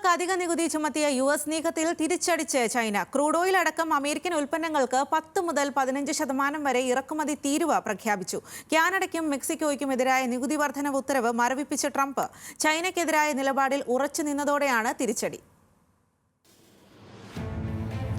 ഉൽപ്പന്നങ്ങൾക്ക് അധിക നികുതി ചുമത്തിയ യു എസ് നീക്കത്തിൽ തിരിച്ചടിച്ച് ചൈന. ക്രൂഡ് ഓയിൽ അടക്കം അമേരിക്കൻ ഉൽപ്പന്നങ്ങൾക്ക് പത്ത് മുതൽ പതിനഞ്ച് ശതമാനം വരെ ഇറക്കുമതി തീരുവ പ്രഖ്യാപിച്ചു. കാനഡയ്ക്കും മെക്സിക്കോയ്ക്കും എതിരായ നികുതി വർധനവ് ഉത്തരവ് മരവിപ്പിച്ച ട്രംപ്. ചൈനയ്ക്കെതിരായ നിലപാടിൽ ഉറച്ചു നിന്നതോടെയാണ് തിരിച്ചടി.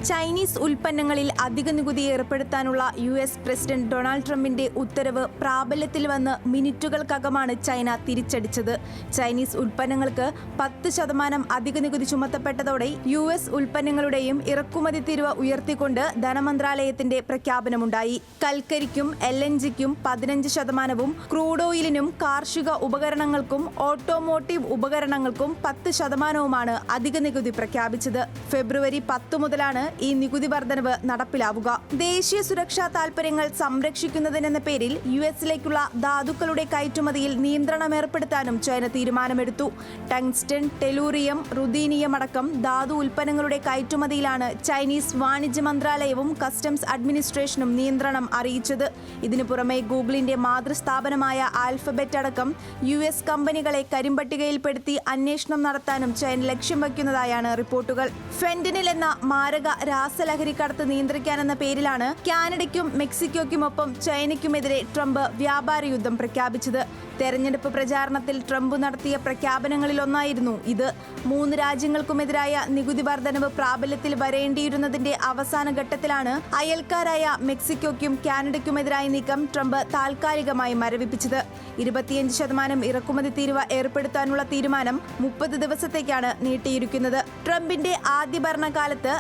ചൈനീസ് ഉൽപ്പന്നങ്ങളിൽ അധിക നികുതി ഏർപ്പെടുത്താനുള്ള യു എസ് പ്രസിഡന്റ് ഡൊണാൾഡ് ട്രംപിന്റെ ഉത്തരവ് പ്രാബല്യത്തിൽ വന്ന് മിനിറ്റുകൾക്കകമാണ് ചൈന തിരിച്ചടിച്ചത്. ചൈനീസ് ഉൽപ്പന്നങ്ങൾക്ക് പത്ത് ശതമാനം അധിക നികുതി ചുമത്തപ്പെട്ടതോടെ യു എസ് ഉൽപ്പന്നങ്ങളുടെയും ഇറക്കുമതി തീരുവ ഉയർത്തിക്കൊണ്ട് ധനമന്ത്രാലയത്തിന്റെ പ്രഖ്യാപനമുണ്ടായി. കൽക്കരിക്കും എൽ എൻ ജിക്കും പതിനഞ്ച് ശതമാനവും ക്രൂഡ് ഓയിലിനും കാർഷിക ഉപകരണങ്ങൾക്കും ഓട്ടോമോട്ടീവ് ഉപകരണങ്ങൾക്കും പത്ത് ശതമാനവുമാണ് അധിക നികുതി പ്രഖ്യാപിച്ചത്. ഫെബ്രുവരി പത്ത് മുതലാണ് ഈ നികുതി വർധനവ് നടപ്പിലാവുക. ദേശീയ സുരക്ഷാ താൽപര്യങ്ങൾ സംരക്ഷിക്കുന്നതിനെന്ന പേരിൽ യു എസിലേക്കുള്ള ധാതുക്കളുടെ കയറ്റുമതിയിൽ നിയന്ത്രണം ഏർപ്പെടുത്താനും ചൈന തീരുമാനമെടുത്തു. ടങ്സ്റ്റൺ ടെലൂറിയം റുദീനിയം അടക്കം ധാതു ഉൽപ്പന്നങ്ങളുടെ കയറ്റുമതിയിലാണ് ചൈനീസ് വാണിജ്യ മന്ത്രാലയവും കസ്റ്റംസ് അഡ്മിനിസ്ട്രേഷനും നിയന്ത്രണം അറിയിച്ചത്. ഇതിനു പുറമെ ഗൂഗിളിന്റെ മാതൃസ്ഥാപനമായ ആൽഫബെറ്റ് അടക്കം യു എസ് കമ്പനികളെ കരിമ്പട്ടികയിൽപ്പെടുത്തി അന്വേഷണം നടത്താനും ചൈന ലക്ഷ്യം വയ്ക്കുന്നതായാണ് റിപ്പോർട്ടുകൾ. ഫെന്റനിൽ എന്ന മാരക രാസലഹരി കടത്ത് നിയന്ത്രിക്കാനെന്ന പേരിലാണ് കാനഡയ്ക്കും മെക്സിക്കോയ്ക്കുമൊപ്പം ചൈനയ്ക്കുമെതിരെ ട്രംപ് വ്യാപാര യുദ്ധം പ്രഖ്യാപിച്ചത്. തെരഞ്ഞെടുപ്പ് പ്രചാരണത്തിൽ ട്രംപ് നടത്തിയ പ്രഖ്യാപനങ്ങളിലൊന്നായിരുന്നു ഇത്. മൂന്ന് രാജ്യങ്ങൾക്കുമെതിരായ നികുതി വർധനവ് പ്രാബല്യത്തിൽ വരേണ്ടിയിരുന്നതിന്റെ അവസാന ഘട്ടത്തിലാണ് അയൽക്കാരായ മെക്സിക്കോയ്ക്കും കാനഡയ്ക്കുമെതിരായ നീക്കം ട്രംപ് താൽക്കാലികമായി മരവിപ്പിച്ചത്. ഇരുപത്തിയഞ്ച് ശതമാനം ഇറക്കുമതി തീരുവ ഏർപ്പെടുത്താനുള്ള തീരുമാനം മുപ്പത് ദിവസത്തേക്കാണ് നീട്ടിയിരിക്കുന്നത്. ട്രംപിന്റെ ആദ്യ ഭരണകാലത്ത്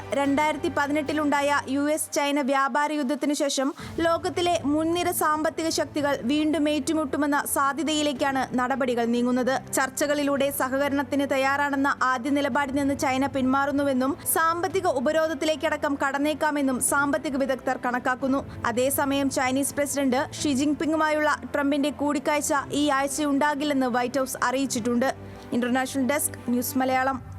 രണ്ടായിരത്തി പതിനെട്ടിലുണ്ടായ യു എസ് ചൈന വ്യാപാര യുദ്ധത്തിനു ശേഷം ലോകത്തിലെ മുൻനിര സാമ്പത്തിക ശക്തികൾ വീണ്ടും ഏറ്റുമുട്ടുമെന്ന സാധ്യതയിലേക്കാണ് നടപടികൾ നീങ്ങുന്നത്. ചർച്ചകളിലൂടെ സഹകരണത്തിന് തയ്യാറാണെന്ന ആദ്യ നിലപാടിൽ നിന്ന് ചൈന പിന്മാറുന്നുവെന്നും സാമ്പത്തിക ഉപരോധത്തിലേക്കടക്കം കടന്നേക്കാമെന്നും സാമ്പത്തിക വിദഗ്ധർ കണക്കാക്കുന്നു. അതേസമയം ചൈനീസ് പ്രസിഡന്റ് ഷി ജിൻപിങ്ങുമായുള്ള ട്രംപിന്റെ കൂടിക്കാഴ്ച ഈ ആഴ്ച ഉണ്ടാകില്ലെന്ന് വൈറ്റ് ഹൌസ് അറിയിച്ചിട്ടുണ്ട്. International desk news Malayalam.